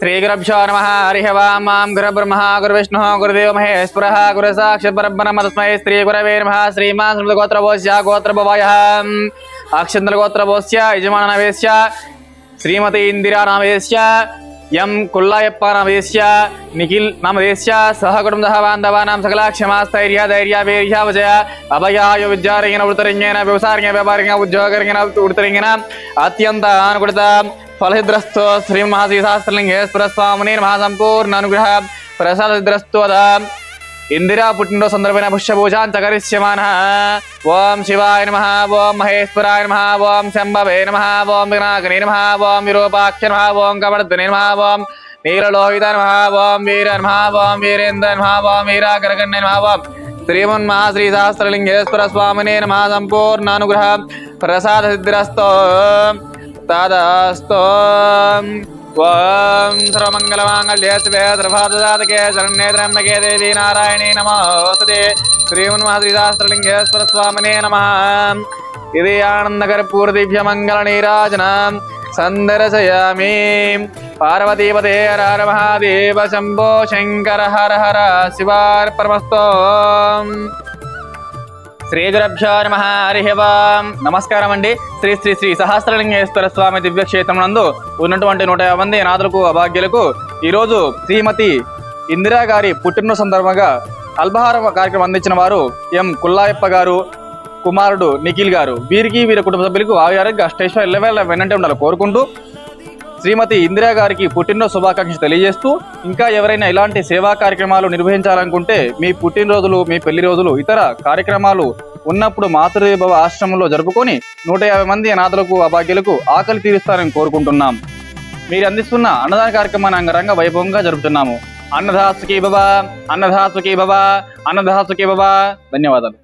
శ్రీగురభ్యో నమ హరి వాం మాం గురబ్రహ్మ గురువిష్ణు గురుదేవ మహేశ్వర గురు సాక్షాత్ పరబ్రహ్మ తస్మై శ్రీ గురవే నమ శ్రీమాన్ స్మృత గోత్రభోస్య గోత్రభవాయ అక్షంతల గోత్రభోస్య యజమానవేశ్య శ్రీమతి ఇందిరా నామదేశ్య ఎం కుల్లాయప్ప నామదేశ్య నిఖిల్ నామదేశ్య సహ కుటుంబ బాంధవానాం సకల క్షమాస్థైర్య ధైర్య వీర్య విజయ అభయాయ విద్యారంగిన వృతరంగిన వ్యవసాయ వ్యాపారంగా ఉద్యోగరంగిన వృతరంగిన అత్యంత అనుకూలత ఫలహిద్రస్తో శ్రీ మహాశ్రీశాస్త్రలింగేశ్వర స్వామిని మహాసంపూర్ణ అనుగ్రహ ప్రసాదసిద్రస్తోద ఇందిరా పుట్టినరోజు సందర్భమైన పుష్యభూజాన్ చకరిష్యమాన ఓం శివాయ నమ ఓం మహేశ్వరాయ నమ ఓం శంభవే నమ ఓం వినాయకనే నమ ఓం విరూపాక్ష నమ ఓం కమర్దనే నమ ఓం నీలలోహిత నమ ఓం వీర నమ ఓం వీరేంద్ర నమ ఓం వీరాకరగణ్య నమ ఓం శ్రీమన్మహాశ్రీ సహస్రలింగేశ్వర స్వామినే నమ సంపూర్ణ అనుగ్రహ ప్రసాద సిద్ధిరస్తో తదస్తో ఓం సర్వమంగళమాంగళ్యే శివే సర్వాదకే శరణ్యే త్రయంబకే దేవి నారాయణే నమోస్తే శ్రీమన్మహాశ్రీశాస్త్రలింగేశ్వర స్వామినే నమ ఇది ఆనందకర్పూర దివ్య మంగళ నీరాజనం సందర్శయామి పార్వతీపదే హర మహాదేవ శంభో శంకర హర హర శివార్పణమస్తో శ్రీ గురభ్యో నమ హరి నమస్కారం అండి శ్రీ శ్రీ శ్రీ సహస్రలింగేశ్వర స్వామి దివ్యక్షేత్రం నందు ఉన్నటువంటి నూట యాభై మంది నాదులకు అభాగ్యులకు ఈరోజు శ్రీమతి ఇందిరా గారి పుట్టినరోజు సందర్భంగా అల్పహారం కార్యక్రమం అందించిన వారు ఎం కుల్లాయప్ప గారు కుమారుడు నిఖిల్ గారు. వీరికి వీరి కుటుంబ సభ్యులకు ఆరోగ్య అష్టేశ్వర ఎల్లవేళ వెన్నంటే ఉండాలి కోరుకుంటూ శ్రీమతి ఇందిరా గారికి పుట్టినరోజు శుభాకాంక్షలు తెలియజేస్తూ ఇంకా ఎవరైనా ఇలాంటి సేవా కార్యక్రమాలు నిర్వహించాలనుకుంటే మీ పుట్టినరోజులు మీ పెళ్ళి రోజులు ఇతర కార్యక్రమాలు ఉన్నప్పుడు మాతృభవ ఆశ్రమంలో జరుపుకొని నూట యాభై మంది అనాథలకు అభాగ్యులకు ఆకలి తీరుస్తారని కోరుకుంటున్నాం. మీరు అందిస్తున్న అన్నదాన కార్యక్రమాన్ని అంగరంగ వైభవంగా జరుపుతున్నాము. అన్నదాసుకి బాబా అన్నదాసుకి బాబా అన్నదాసుకి బాబా ధన్యవాదాలు.